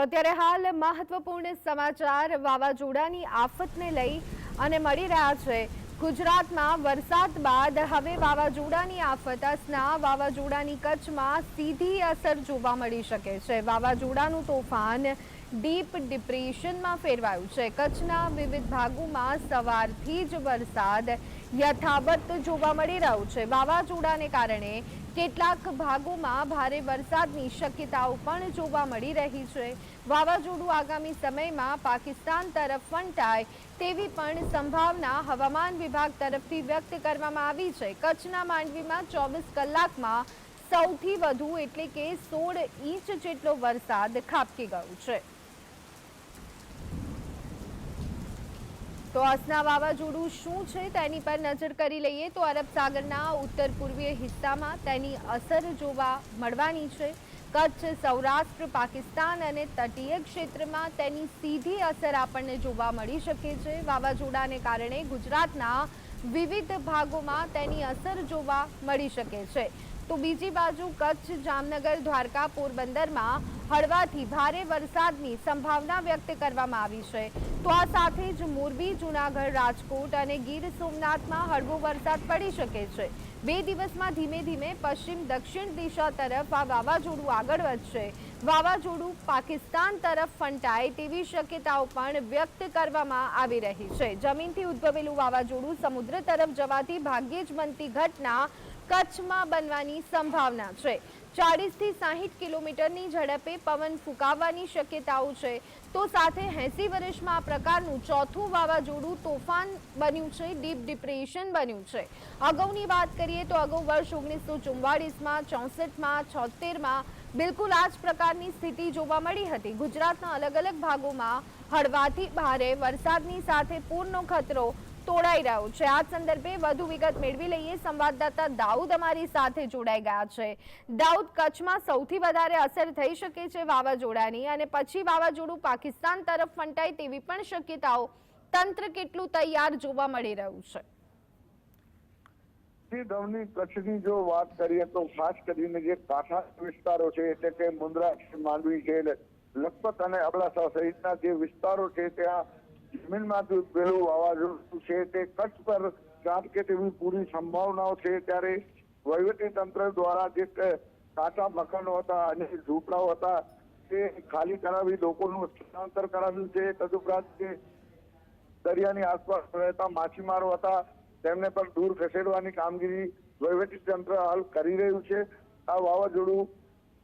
તો અત્યારે હાલ મહત્વપૂર્ણ સમાચાર વાવાઝોડાની આફતને લઈ અને મળી રહ્યા છે. ગુજરાતમાં વરસાદ બાદ હવે વાવાઝોડાની આફત, અસના વાવાઝોડાની કચ્છમાં સીધી અસર જોવા મળી શકે છે. વાવાઝોડાનું તોફાન ડીપ ડિપ્રેશનમાં ફેરવાયું છે. કચ્છના વિવિધ ભાગોમાં સવારથી જ વરસાદ યથાવત જોવા મળી રહ્યો છે. વાવાઝોડાને કારણે કેટલાક ભાગોમાં ભારે વરસાદની શક્યતાઓ પણ જોવા મળી રહી છે. વાવાઝોડું આગામી સમયમાં પાકિસ્તાન તરફ ફંટાય તેવી પણ સંભાવના હવામાન વિભાગ તરફથી વ્યક્ત કરવામાં આવી છે. કચ્છના માંડવીમાં ચોવીસ કલાકમાં સૌથી વધુ એટલે કે સોળ ઇંચ જેટલો વરસાદ ખાબકી ગયો છે. તો અસના વાવાઝોડું શું છે તેની પર નજર કરી લઈએ તો અરબ સાગરના ઉત્તર પૂર્વીય હિસ્સામાં તેની અસર જોવા મળવાની છે. કચ્છ, સૌરાષ્ટ્ર, પાકિસ્તાન અને તટીય ક્ષેત્રમાં તેની સીધી અસર આપણને જોવા મળી શકે છે. વાવાઝોડાને કારણે ગુજરાતના વિવિધ ભાગોમાં તેની અસર જોવા મળી શકે છે. તો બીજી બાજુ કચ્છ, જામનગર, દ્વારકા, પોરબંદરમાં હળવાથી ભારે વરસાદની સંભાવના વ્યક્ત કરવામાં આવી છે. તો આ સાથે જ મોરબી, જૂનાગઢ, રાજકોટ અને ગીર સોમનાથમાં હળવો વરસાદ પડી શકે છે. બે દિવસમાં ધીમે ધીમે પશ્ચિમ દક્ષિણ દિશા તરફ આ વાવાઝોડું આગળ વધશે. વાવાઝોડું પાકિસ્તાન તરફ ફંટાય તેવી શક્યતાઓ પણ વ્યક્ત કરવામાં આવી રહી છે. જમીનથી ઉદ્ભવેલું વાવાઝોડું સમુદ્ર તરફ જવાથી ભાગ્યે જ બનતી ઘટના કચ્છમાં બનવાની સંભાવના છે. ચાળીસથી સાહીઠ કિલોમીટરની ઝડપે પવન ફૂંકાવવાની શક્યતાઓ છે. તો સાથે એંસી વર્ષમાં આ પ્રકારનું ચોથું વાવાઝોડું તોફાન બન્યું છે, ડીપ ડિપ્રેશન બન્યું છે. અગાઉની વાત કરીએ તો અગાઉ વર્ષ ઓગણીસો ચુમ્વાળીસમાં ચોસઠમાં, છોતેરમાં બિલકુલ આ જ પ્રકારની સ્થિતિ જોવા મળી હતી. ગુજરાતના અલગ અલગ ભાગોમાં હળવાથી ભારે વરસાદની સાથે પૂરનો ખતરો તોડાઈ રહ્યો છે. આ સંદર્ભે વધુ વિગત મેળવી લઈએ. સંવાદદાતા દાઉદ અમારી સાથે જોડાઈ ગયા છે. દાઉદ, કચ્છમાં સૌથી વધારે અસર થઈ શકે છે વાવાઝોડાની અને પછી વાવાઝોડું પાકિસ્તાન તરફ ફંટાય તેવી પણ શક્યતાઓ તંત્ર કેટલું તૈયાર જોવા મળી રહ્યું છે? ધવની કચ્છની જો વાત કરીએ તો ખાસ કરીને જે કાંઠા વિસ્તારો છે, એટલે કે મુંદ્રા છે, માંડવી છે લખપત અને અબડાસા સહિતના જે વિસ્તારો છે, ત્યાં જમીનમાંથી પેલું વાવાઝોડું છે તે કચ્છ પર ત્રાટકે તેવી પૂરી સંભાવનાઓ છે, ત્યારે વહીવટી તંત્ર દ્વારા જે કાચા મકાનો હતા અને ઝૂંપડાઓ હતા, તે ખાલી કરાવી લોકોનું સ્થળાંતર કરાવ્યું છે. તદુપરાંત જે દરિયાની આસપાસ રહેતા માછીમારો હતા, તેમને પણ દૂર ખસેડવાની કામગીરી વહીવટી તંત્ર હાલ કરી રહ્યું છે. આ વાવાઝોડું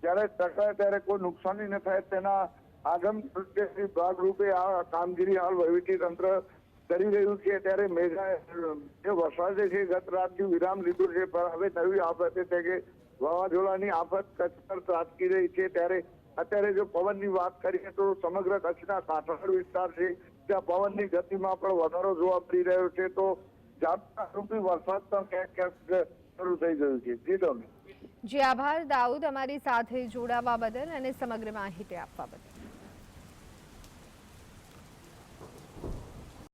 જ્યારે ટકરાય, ત્યારે કોઈ નુકસાની ન થાય તેના આગમ પ્રત્યેની ભાગરૂપે આ કામગીરી હાલ વહીવટી તંત્ર કરી રહ્યું છે. ત્યારે મેઘા, જે વરસાદે છે, ગત રાતથી વિરામ લીધું છે, પણ હવે નવી આફત છે કે વાવાઝોડાની આફત કચ્છ પર ત્રાટકી રહી છે. ત્યારે અત્યારે જો પવનની વાત કરીએ તો સમગ્ર કચ્છના કાંઠાળ વિસ્તાર છે ત્યાં પવનની ગતિમાં પણ વધારો જોવા મળી રહ્યો છે. તો ઝાપટા રૂપી વરસાદ પણ ક્યાંક ક્યાંક શરૂ થઈ ગયું છે. જી તમે. જી, આભાર. દાઉદ, અમારી સાથે જોડાવા બદલ અને સમગ્ર માહિતી આપવા બદલ.